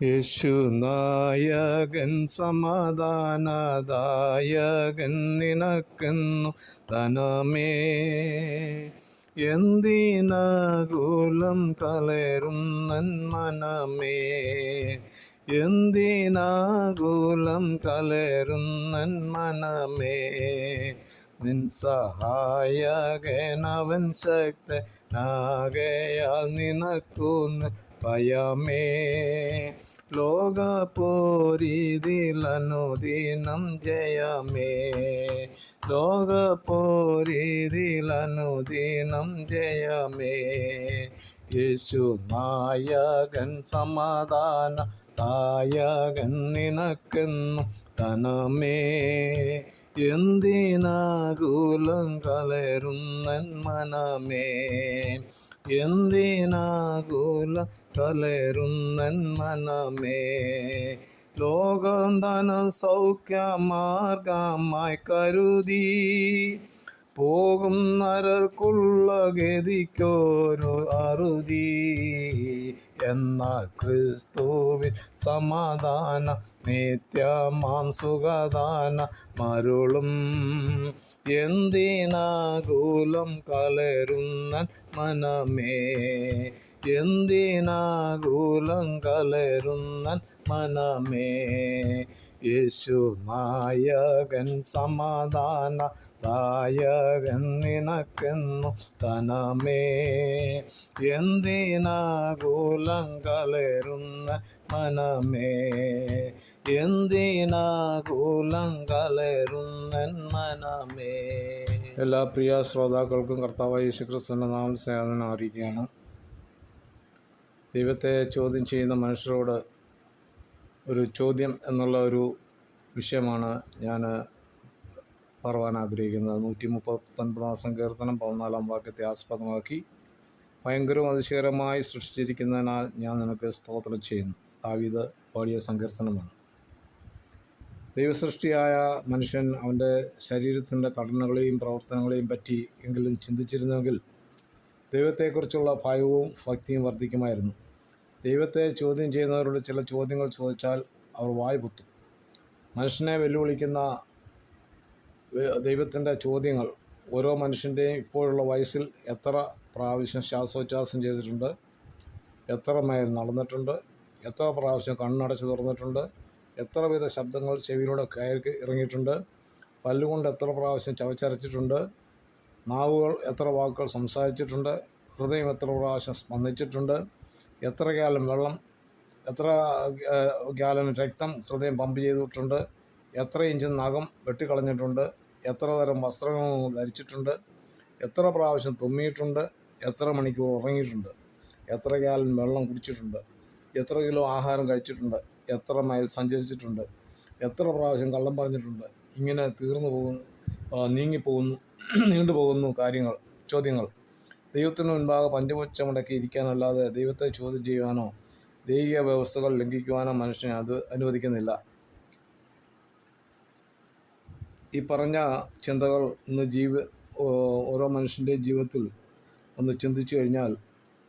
യേശു നായകൻ സമാധാനദായകൻ നിനക്കെന്നു ധനമേ എന്തിനാകുലം കലരും നന്മനമേ എന്തിനാകുലം കലരും നന്മനമേ നിൻ സഹായകനവൻ ശക്തനാകയാൽ നിനക്കുന്നു ഭയമേ జయమే ജയമേ పోరిదిలను ജയമേ జయమే యేసు నాయగన్ തായകൻ നിനക്കെന്നു തനമേ. എന്തിനാകുലം കലരുന്നൻ മനമേ? എന്തിനാകുലം കലരുന്നൻ മനമേ? ലോകം തന സൗഖ്യമാർഗമായി കരുതി പോകും നരർക്കുള്ള ഗതിക്കോരോ അറുതി. എന്നാൽ ക്രിസ്തുവിൽ സമാധാന നിത്യമാം സുഖദാന മരുളും. എന്തിനാകുലം കലരുന്നൻ മനമേ? എന്തിനാകുലം കലരുന്നൻ മനമേ? യേശു നായകൻ സമാധാന ദായകൻ നിനക്കെന്നു തനമേ. എന്തിനാകുലം കലരുന്ന മനമേ? എന്തിനാകുലം കലരുന്നൻ മനമേ? എല്ലാ പ്രിയ ശ്രോതാക്കൾക്കും കർത്താവായ യേശുക്രിസ്തുവിന്റെ നാമം സേവനം അറിയിക്കുകയാണ്. ദൈവത്തെ ചോദ്യം ചെയ്യുന്ന മനുഷ്യരോട് ഒരു ചോദ്യം എന്നുള്ള ഒരു വിഷയമാണ് ഞാൻ പറവാൻ ആഗ്രഹിക്കുന്നത്. നൂറ്റി മുപ്പത്തൊൻപതാം സങ്കീർത്തനം പതിനാലാം വാക്യത്തെ ആസ്പദമാക്കി ഭയങ്കരവും അതിശയകരമായി സൃഷ്ടിച്ചിരിക്കുന്നതിനാൽ ഞാൻ നിനക്ക് സ്തോത്രം ചെയ്യുന്നു. ദാവീദ് പാടിയ സങ്കീർത്തനമാണ്. ദൈവസൃഷ്ടിയായ മനുഷ്യൻ അവന്റെ ശരീരത്തിന്റെ ഘടനകളെയും പ്രവർത്തനങ്ങളെയും പറ്റി എങ്കിലും ചിന്തിച്ചിരുന്നെങ്കിൽ ദൈവത്തെക്കുറിച്ചുള്ള ഭയവും ഭക്തിയും വർദ്ധിക്കുമായിരുന്നു. ദൈവത്തെ ചോദ്യം ചെയ്യുന്നവരോട് ചില ചോദ്യങ്ങൾ ചോദിച്ചാൽ അവർ വായ് പൊത്തും മനുഷ്യനെ വെല്ലുവിളിക്കുന്ന ദൈവത്തിന്റെ ചോദ്യങ്ങൾ ഓരോ മനുഷ്യന്റെയും ഇപ്പോഴുള്ള വയസ്സിൽ എത്ര പ്രാവശ്യം ശ്വാസോച്ഛ്വാസം ചെയ്തിട്ടുണ്ട് എത്ര മൈൽ നടന്നിട്ടുണ്ട് എത്ര പ്രാവശ്യം കണ്ണടച്ച് തുറന്നിട്ടുണ്ട് എത്ര വിധ ശബ്ദങ്ങൾ ചെവിയിലൂടെ കയറി ഇറങ്ങിയിട്ടുണ്ട് പല്ലുകൊണ്ട് എത്ര പ്രാവശ്യം ചവച്ചരച്ചിട്ടുണ്ട് നാവുകൾ എത്ര വാക്കുകൾ സംസാരിച്ചിട്ടുണ്ട് ഹൃദയം എത്ര പ്രാവശ്യം സ്പന്ദിച്ചിട്ടുണ്ട് എത്ര കാലം വെള്ളം എത്ര ഗാലൻ രക്തം ഹൃദയം പമ്പ് ചെയ്തിട്ടുണ്ട് എത്ര ഇഞ്ച് നഖം വെട്ടിക്കളഞ്ഞിട്ടുണ്ട് എത്ര തരം വസ്ത്രങ്ങൾ ധരിച്ചിട്ടുണ്ട് എത്ര പ്രാവശ്യം തുമ്മിയിട്ടുണ്ട് എത്ര മണിക്കൂർ ഉറങ്ങിയിട്ടുണ്ട് എത്ര കാലം വെള്ളം കുടിച്ചിട്ടുണ്ട് എത്ര കിലോ ആഹാരം കഴിച്ചിട്ടുണ്ട് എത്ര മൈൽ സഞ്ചരിച്ചിട്ടുണ്ട് എത്ര പ്രാവശ്യം കള്ളം പറഞ്ഞിട്ടുണ്ട് ഇങ്ങനെ തീർന്നു പോകുന്നു നീങ്ങിപ്പോകുന്നു നീണ്ടുപോകുന്നു കാര്യങ്ങൾ ചോദ്യങ്ങൾ. ദൈവത്തിന് മുൻപാകെ പഞ്ചപുച്ഛമുടക്കി ഇരിക്കാനല്ലാതെ ദൈവത്തെ ചോദ്യം ചെയ്യുവാനോ ദൈവിക വ്യവസ്ഥകൾ ലംഘിക്കുവാനോ മനുഷ്യനെ അത് അനുവദിക്കുന്നില്ല. ഈ പറഞ്ഞ ചിന്തകൾ ഇന്ന് ജീവ ഓരോ മനുഷ്യന്റെയും ജീവിതത്തിൽ ഒന്ന് ചിന്തിച്ചു കഴിഞ്ഞാൽ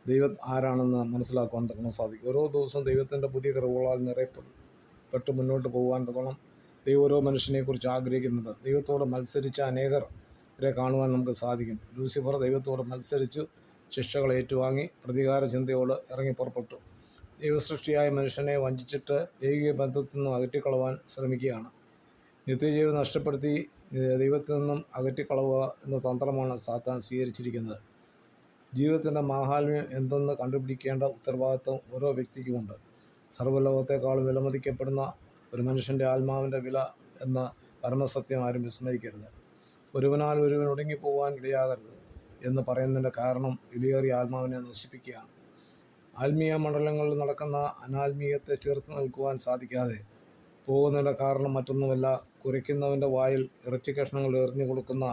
ദൈവം ആരാണെന്ന് മനസ്സിലാക്കുവാൻ തക്കണം സാധിക്കും. ഓരോ ദിവസവും ദൈവത്തിന്റെ പുതിയ കറിവുകളാൽ നിറയപ്പെട്ട് മുന്നോട്ട് പോകുവാൻ തക്കണം ദൈവം ഓരോ മനുഷ്യനെക്കുറിച്ച് ആഗ്രഹിക്കുന്നുണ്ട് ദൈവത്തോട് മത്സരിച്ച അനേകരെ കാണുവാൻ നമുക്ക് സാധിക്കും. ലൂസിഫർ ദൈവത്തോട് മത്സരിച്ചു ശിക്ഷകൾ ഏറ്റുവാങ്ങി പ്രതികാര ചിന്തയോട് ഇറങ്ങി പുറപ്പെട്ടു. ദൈവസൃഷ്ടിയായ മനുഷ്യനെ വഞ്ചിച്ചിട്ട് ദൈവിക ബന്ധത്തിൽ നിന്നും അകറ്റിക്കളവാൻ ശ്രമിക്കുകയാണ്. നിത്യജീവിതം നഷ്ടപ്പെടുത്തി ദൈവത്തിൽ നിന്നും അകറ്റിക്കളവുക എന്ന തന്ത്രമാണ് സാത്താൻ സ്വീകരിച്ചിരിക്കുന്നത്. ജീവിതത്തിന്റെ മാഹാത്മ്യം എന്തെന്ന് കണ്ടുപിടിക്കേണ്ട ഉത്തരവാദിത്വം ഓരോ വ്യക്തിക്കുമുണ്ട്. സർവലോകത്തെക്കാളും വിലമതിക്കപ്പെടുന്ന ഒരു മനുഷ്യന്റെ ആത്മാവിന്റെ വില എന്ന പരമസത്യം ആരും വിസ്മരിക്കരുത് ഒരുവനാൽ ഒരുവൻ ഒടുങ്ങിപ്പോവാൻ ഇടയാകരുത് എന്ന് പറയുന്നതിന്റെ കാരണം വിലയേറിയ ആത്മാവിനെ നശിപ്പിക്കുകയാണ്. ആത്മീയ മണ്ഡലങ്ങളിൽ നടക്കുന്ന അനാത്മീയത്തെ ചേർത്ത് നിൽക്കുവാൻ സാധിക്കാതെ പോകുന്നതിന്റെ കാരണം മറ്റൊന്നുമല്ല കുരയ്ക്കുന്നവന്റെ വായിൽ ഇറച്ചി കഷ്ണങ്ങൾ എറിഞ്ഞു കൊടുക്കുന്ന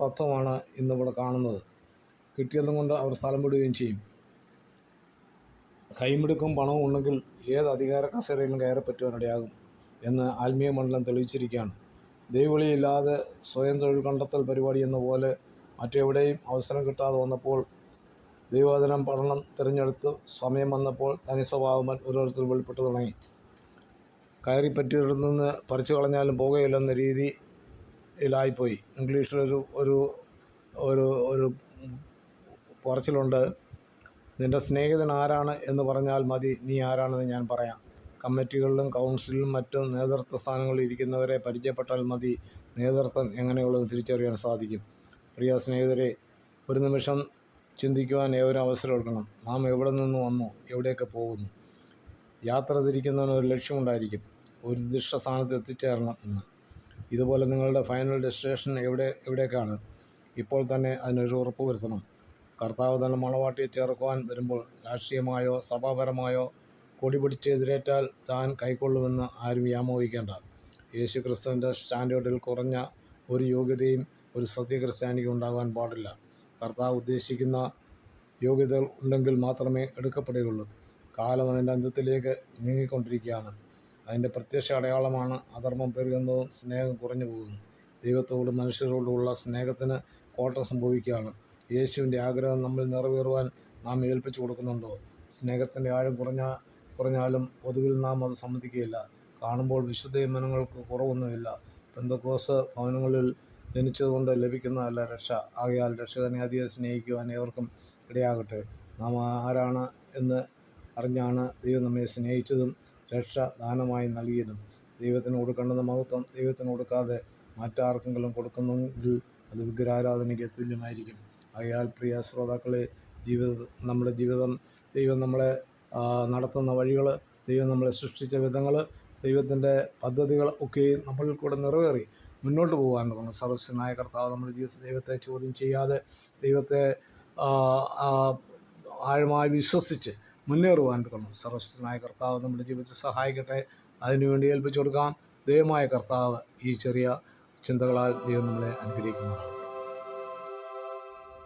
തത്വമാണ് ഇന്നിവിടെ കാണുന്നത്. കിട്ടിയതും കൊണ്ട് അവർ സ്ഥലം വിടുകയും ചെയ്യും. കൈമിടുക്കും പണവും ഉണ്ടെങ്കിൽ ഏത് അധികാര കസേരയിലും കയറി പറ്റുവാനിടയാകും എന്ന് ആത്മീയ മണ്ഡലം തെളിയിച്ചിരിക്കുകയാണ്. ദൈവവിളിയില്ലാതെ സ്വയം തൊഴിൽ കണ്ടെത്തൽ പരിപാടി എന്ന പോലെ മറ്റെവിടെയും അവസരം കിട്ടാതെ വന്നപ്പോൾ ദൈവവചനം പഠനം തിരഞ്ഞെടുത്ത്. സമയം വന്നപ്പോൾ തനി സ്വഭാവം ഓരോരുത്തർ വെളിപ്പെട്ടു തുടങ്ങി. കയറി പറ്റിയിടുന്ന് പറിച്ചു കളഞ്ഞാലും പോകുകയില്ലെന്ന രീതിയിലായിപ്പോയി ഇംഗ്ലീഷിലൊരു ഒരു ഒരു ഒരു പറച്ചിലുണ്ട്. നിന്റെ സ്നേഹിതൻ ആരാണ് എന്ന് പറഞ്ഞാൽ മതി. നീ ആരാണെന്ന് ഞാൻ പറയാം. കമ്മിറ്റികളിലും കൗൺസിലിലും മറ്റും നേതൃത്വ സ്ഥാനങ്ങളിൽ ഇരിക്കുന്നവരെ പരിചയപ്പെട്ടാൽ മതി. നേതൃത്വം എങ്ങനെയുള്ളത് തിരിച്ചറിയാൻ സാധിക്കും. പ്രിയ സ്നേഹിതരെ ഒരു നിമിഷം ചിന്തിക്കുവാൻ ഏവരും അവസരം എടുക്കണം. നാം എവിടെ നിന്ന് വന്നു? എവിടെയൊക്കെ പോകുന്നു? യാത്ര തിരിക്കുന്നവന് ഒരു ലക്ഷ്യമുണ്ടായിരിക്കും ഒരു നിർദ്ദിഷ്ട സ്ഥാനത്ത് എത്തിച്ചേരണം എന്ന്. ഇതുപോലെ നിങ്ങളുടെ ഫൈനൽ ഡെസ്റ്റിനേഷൻ എവിടെ എവിടേക്കാണ്? ഇപ്പോൾ തന്നെ അതിനൊരു ഉറപ്പ് വരുത്തണം. കർത്താവ് തന്നെ മണവാട്ടിയെ ചേർക്കുവാൻ വരുമ്പോൾ രാഷ്ട്രീയമായോ സഭാപരമായോ കൊടി പിടിച്ച് എതിരേറ്റാൽ താൻ കൈക്കൊള്ളുമെന്ന് ആരും വ്യാമോഹിക്കേണ്ട. യേശു ക്രിസ്തുവിന്റെ സ്റ്റാൻഡേർഡിൽ കുറഞ്ഞ ഒരു യോഗ്യതയും ഒരു സത്യക്രിസ്ത്യാനിക്ക് ഉണ്ടാകാൻ പാടില്ല. കർത്താവ് ഉദ്ദേശിക്കുന്ന യോഗ്യതകൾ ഉണ്ടെങ്കിൽ മാത്രമേ എടുക്കപ്പെടുകയുള്ളൂ. കാലം അതിന്റെ അന്ത്യത്തിലേക്ക് നീങ്ങിക്കൊണ്ടിരിക്കുകയാണ്. അതിന്റെ പ്രത്യക്ഷ അടയാളമാണ് അധർമ്മം പെരുകുന്നതും സ്നേഹം കുറഞ്ഞു പോകുന്നു. ദൈവത്തോടും മനുഷ്യരോടുമുള്ള സ്നേഹത്തിന് കോട്ടം സംഭവിക്കുകയാണ്. യേശുവിന്റെ ആഗ്രഹം നമ്മൾ നിറവേറുവാൻ നാം ഏൽപ്പിച്ചു കൊടുക്കുന്നുണ്ടോ? സ്നേഹത്തിന്റെ ആഴം കുറഞ്ഞ കുറഞ്ഞാലും പൊതുവിൽ നാം അത് സമ്മതിക്കുകയില്ല. കാണുമ്പോൾ വിശുദ്ധ യമനങ്ങൾക്ക് കുറവൊന്നുമില്ല. പെന്തക്കോസ് ഭവനങ്ങളിൽ ജനിച്ചതുകൊണ്ട് ലഭിക്കുന്നതല്ല രക്ഷ. ആകയാൽ രക്ഷകനെ അധികം സ്നേഹിക്കുവാൻ ഏവർക്കും ഇടയാകട്ടെ. നാം ആരാണ് എന്ന് അറിഞ്ഞാണ് ദൈവം നമ്മെ സ്നേഹിച്ചതും രക്ഷ ദാനമായി നൽകിയതും. ദൈവത്തിന് കൊടുക്കേണ്ടുന്ന മഹത്വം ദൈവത്തിന് കൊടുക്കാതെ മറ്റാർക്കെങ്കിലും കൊടുക്കുന്നെങ്കിൽ അത് വിഗ്രഹാരാധനയ്ക്ക് തുല്യമായിരിക്കും. അയാൾ പ്രിയ ശ്രോതാക്കളെ ജീവിത നമ്മുടെ ജീവിതം ദൈവം നമ്മളെ നടത്തുന്ന വഴികൾ ദൈവം നമ്മളെ സൃഷ്ടിച്ച വിധങ്ങൾ ദൈവത്തിന്റെ പദ്ധതികൾ ഒക്കെയും നമ്മളിൽ കൂടെ നിറവേറി മുന്നോട്ട് തുടങ്ങും. സർവസ്വനായ കർത്താവ് നമ്മുടെ ജീവിതത്തിൽ ദൈവത്തെ ചോദ്യം ചെയ്യാതെ ദൈവത്തെ ആഴമായി വിശ്വസിച്ച് മുന്നേറുവാൻ തുടങ്ങും. സർവസ്വനായ കർത്താവ് നമ്മുടെ ജീവിതത്തിൽ സഹായിക്കട്ടെ. അതിനുവേണ്ടി ഏൽപ്പിച്ചു കൊടുക്കാം. ദൈവമായ കർത്താവ് ഈ ചെറിയ ചിന്തകളാൽ ദൈവം നമ്മളെ അനുഗ്രഹിക്കുന്നതാണ്